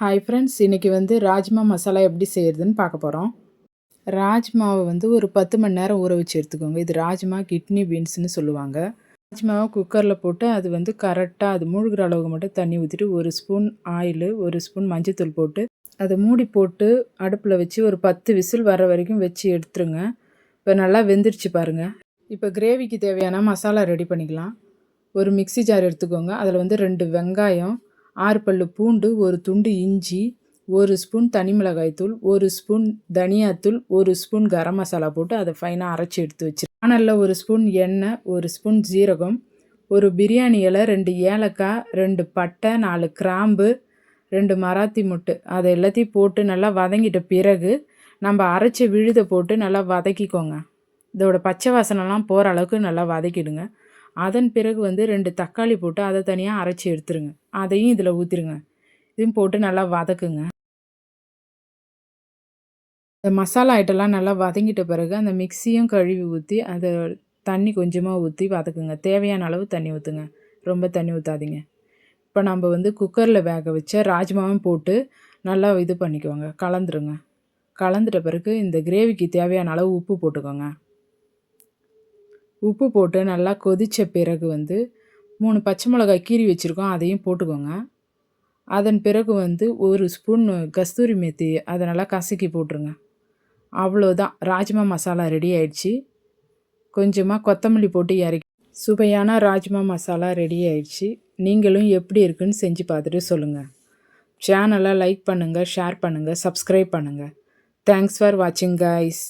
Hi friends இன்றைக்கி வந்து ராஜ்மா மசாலா எப்படி செய்கிறதுன்னு பார்க்க போகிறோம் ராஜ்மாவை வந்து ஒரு பத்து மணி நேரம் ஊற வச்சு எடுத்துக்கோங்க. இது ராஜ்மா கிட்னி பீன்ஸ்னு சொல்லுவாங்க. ராஜ்மாவை குக்கரில் போட்டு அது வந்து கரெக்டாக அது மூழ்கிற அளவுக்கு மட்டும் தண்ணி ஊற்றிட்டு ஒரு ஸ்பூன் ஆயில் ஒரு ஸ்பூன் மஞ்சத்தூள் போட்டு அதை மூடி போட்டு அடுப்பில் வச்சு ஒரு பத்து விசில் வர வரைக்கும் வச்சு எடுத்துருங்க. இப்போ நல்லா வெந்துருச்சு பாருங்கள் இப்போ கிரேவிக்கு தேவையான மசாலா ரெடி பண்ணிக்கலாம். ஒரு மிக்ஸி ஜார் எடுத்துக்கோங்க. அதில் வந்து ரெண்டு வெங்காயம் ஆறு பல்லு பூண்டு ஒரு துண்டு இஞ்சி ஒரு ஸ்பூன் தனி மிளகாய்த்தூள் ஒரு ஸ்பூன் தனியாத்தூள் ஒரு ஸ்பூன் கரம் மசாலா போட்டு அதை ஃபைனாக அரைச்சி எடுத்து வச்சு வானலில் ஒரு ஸ்பூன் எண்ணெய் ஒரு ஸ்பூன் ஜீரகம் ஒரு பிரியாணி இலை ரெண்டு ஏலக்காய் ரெண்டு பட்டை நாலு கிராம்பு ரெண்டு மராத்தி முட்டு. அதை எல்லாத்தையும் போட்டு நல்லா வதங்கிட்ட பிறகு நம்ம அரைச்ச விழுதை போட்டு நல்லா வதக்கிக்கோங்க. இதோட பச்சை வாசனைலாம் போகிற அளவுக்கு நல்லா வதக்கிடுங்க. அதன் பிறகு வந்து ரெண்டு தக்காளி போட்டு அதை தனியாக அரைச்சி எடுத்துருங்க. அதையும் இதில் ஊற்றிருங்க இதையும் போட்டு நல்லா வதக்குங்க. இந்த மசாலா ஐட்டெல்லாம் நல்லா வதங்கிட்ட பிறகு அந்த மிக்சியும் கழுவி ஊற்றி அதை தண்ணி கொஞ்சமாக ஊற்றி வதக்குங்க. தேவையான அளவு தண்ணி ஊற்றுங்க ரொம்ப தண்ணி ஊற்றாதீங்க இப்போ நம்ம வந்து குக்கரில் வேக வச்ச ராஜ்மாவும் போட்டு நல்லா இது பண்ணிக்கோங்க. கலந்துருங்க. கலந்துட்ட பிறகு இந்த கிரேவிக்கு தேவையான அளவு உப்பு போட்டுக்கோங்க. உப்பு போட்டு நல்லா கொதித்த பிறகு வந்து மூணு பச்சை மிளகாய் கீறி வச்சுருக்கோம் அதையும் போட்டுக்கோங்க. அதன் பிறகு வந்து ஒரு ஸ்பூன் கஸ்தூரி மேத்தி அதை நல்லா கசக்கி போட்டுருங்க. அவ்வளோதான். ராஜ்மா மசாலா ரெடி ஆயிடுச்சு. கொஞ்சமாக கொத்தமல்லி போட்டு இறக்கி சுவையான ராஜ்மா மசாலா ரெடி ஆயிடுச்சு. நீங்களும் எப்படி இருக்குன்னு செஞ்சு பார்த்துட்டு சொல்லுங்கள் சேனலை லைக் பண்ணுங்கள் ஷேர் பண்ணுங்கள் சப்ஸ்கிரைப் பண்ணுங்கள் தேங்க்ஸ் ஃபார் வாட்சிங் கைஸ்